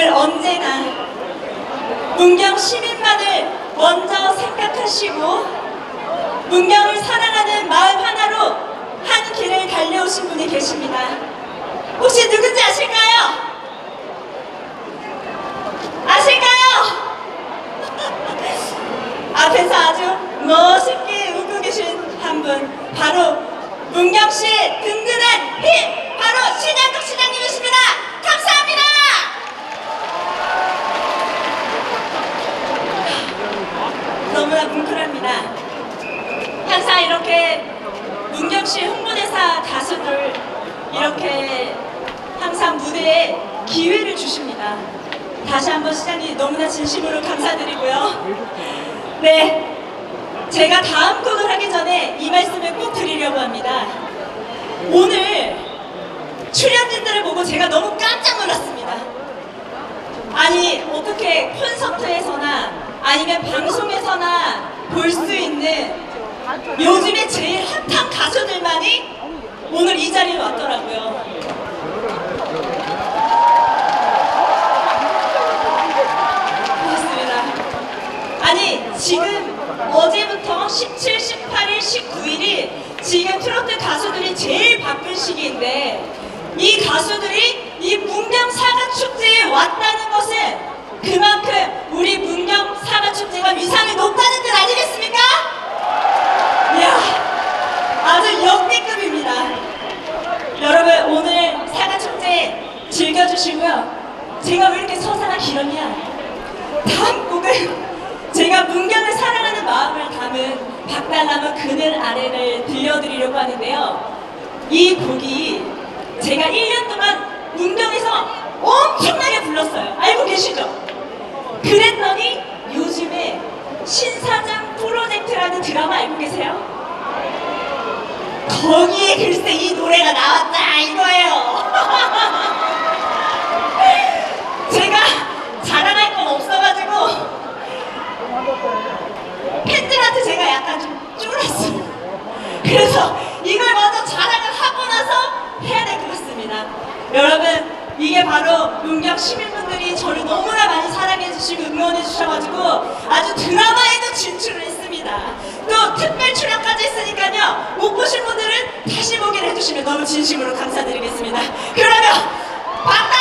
늘 언제나 문경 시민만을 먼저 생각하시고 문경을 사랑하는 마음 하나로 한 길을 달려오신 분이 계십니다. 혹시 누군지 아실까요? 아실까요? 앞에서 아주 멋있게 웃고 계신 한 분 바로 문경시의 든든한 힘 바로 신현덕 시장님이십니다. 감사합니다. 너무나 뭉클합니다. 항상 이렇게 문경시 홍보대사 가수들 이렇게 항상 무대에 기회를 주십니다. 다시 한번 시장님 너무나 진심으로 감사드리고요. 네, 제가 다음 곡을 하기 전에 꼭 드리려고 합니다. 오늘 출연진들을 보고 제가 너무 깜짝 놀랐습니다. 아니 어떻게 콘서트에서나 아니면 방송에서나 볼 수 있는 요즘에 제일 핫한 가수들만이 오늘 이 자리에 왔더라고요. 고맙습니다. 아니 지금 어제부터 17, 18일, 19일이 지금 트로트 가수들이 제일 바쁜 시기인데 이 가수들이 이 문경 사과 축제에 왔다는 것은 그만큼 우리 문경 사과 축제가 위상이 높다는 뜻 아니겠습니까? 이야 아주 역대급입니다. 여러분 오늘 사과 축제 즐겨주시고요. 제가 왜 이렇게 서사가 길었냐? 다음 곡은 제가 문경을 사랑하는 마음을 담은 박 달나무 그늘 아래를 들려드리려고 하는데요. 이 곡이 제가 1년 동안 문경에서 엄청나게 불렀어요. 알고 계시죠? 그랬더니 요즘에 신사장 프로젝트라는 드라마 알고 계세요? 거기에 글쎄 이 노래가 나왔다 이거예요. 제가 자랑할 건 없어가지고 팬들한테 제가 약간 좀 쫄았어요. 그래서 이걸 먼저 자랑을 하고 나서 해야 될 것 같습니다. 여러분, 이게 바로 문경 시민분들이 저를 너무나 많이 사랑해주시고 응원해주셔가지고 아주 드라마에도 진출을 했습니다. 또 특별 출연까지 했으니까요. 못 보신 분들은 다시 보기를 해주시면 너무 진심으로 감사드리겠습니다. 그러면 박달나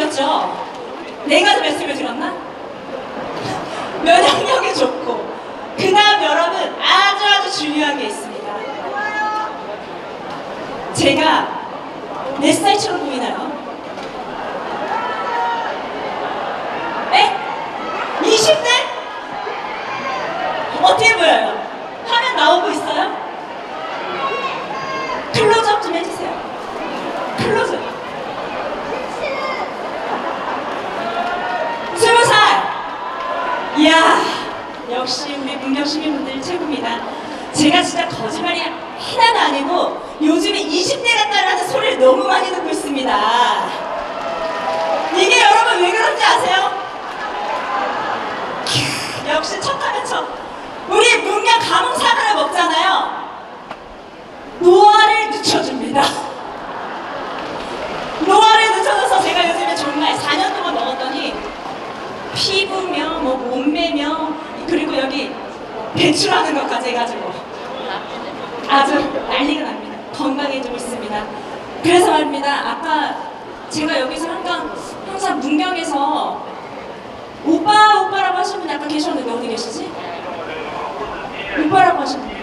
말씀드렸죠? 내가 말씀을 들었나? 면역력이 좋고 그다음 여러분 아주 아주 중요한 게 있습니다. 제가 몇 살처럼 보이나요? 시민분들 최고입니다. 제가 진짜 거짓말이 하나도 아니고 요즘에 20대 같다라는 소리를 너무 많이 듣고 있습니다. 이게 여러분 왜 그런지 아세요? 역시 척하면 척. 우리 문양 감흥사과를 먹잖아요. 노화를 늦춰줍니다. 노화를 늦춰줘서 제가 요즘에 정말 4년 동안 먹었더니 피부며 뭐 몸매며 그리고 여기 배출하는 것까지 해가지고 아주 난리가 납니다. 건강해지고 있습니다. 그래서 말입니다. 아까 제가 여기서 항상, 항상 문경에서 오빠, 오빠라고 하시는 분 아까 계셨는데 어디 계시지? 오빠라고 하시는 분.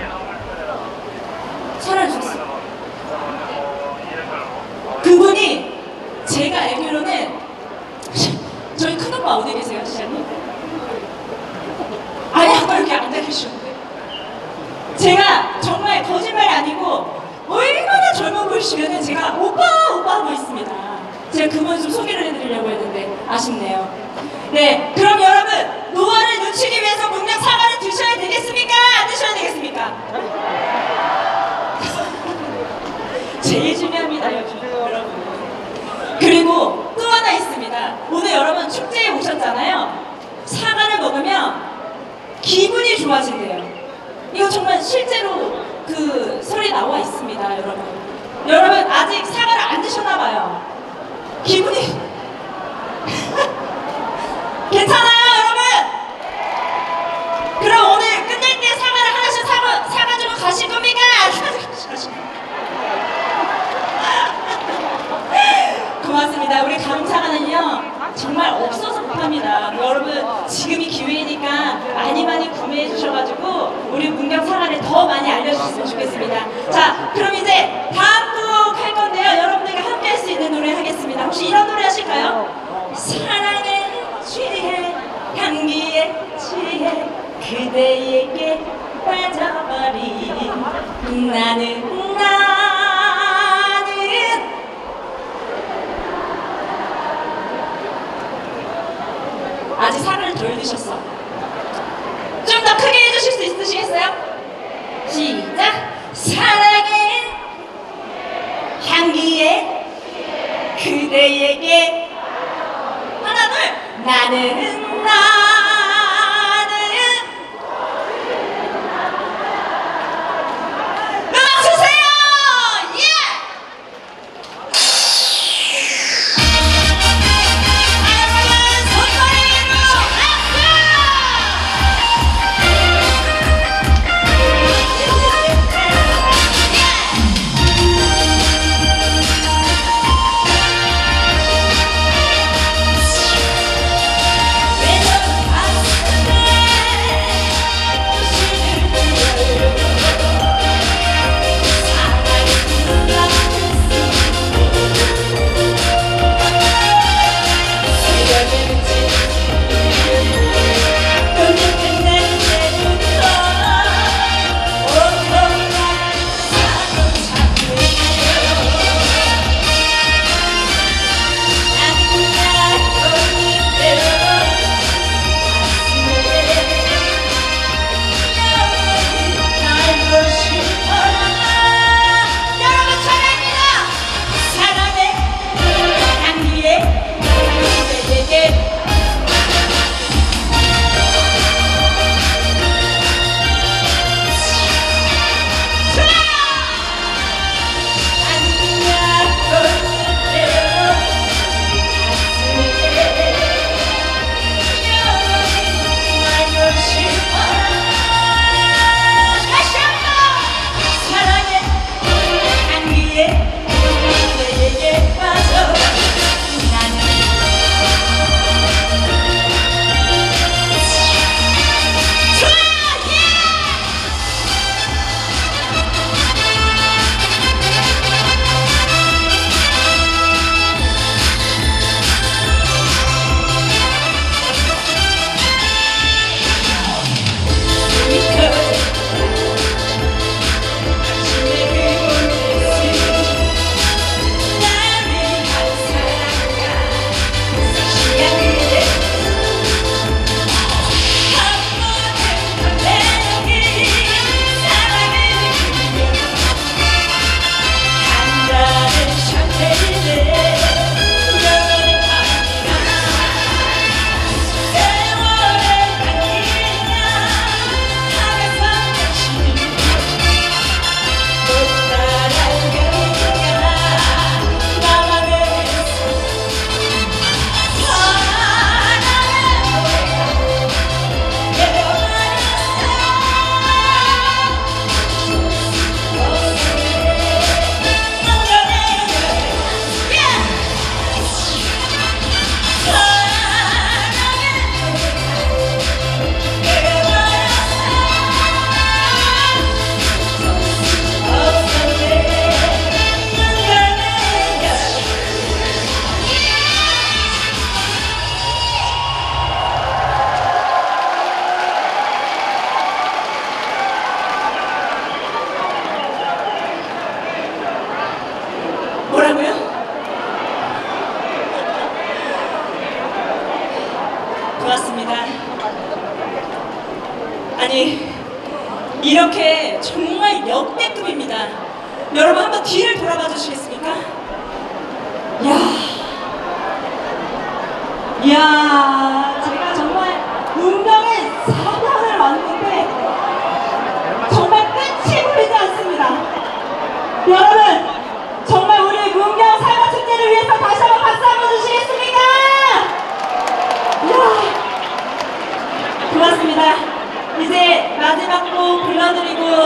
살아주셨어요.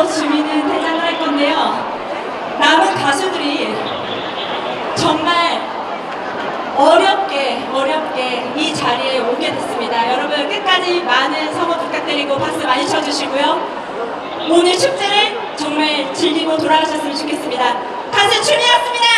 주민은 대장을 할 건데요. 남은 가수들이 정말 어렵게 어렵게 이 자리에 오게 됐습니다. 여러분 끝까지 많은 성원 부탁드리고 박수 많이 쳐주시고요. 오늘 축제를 정말 즐기고 돌아가셨으면 좋겠습니다. 가수 춤이었습니다.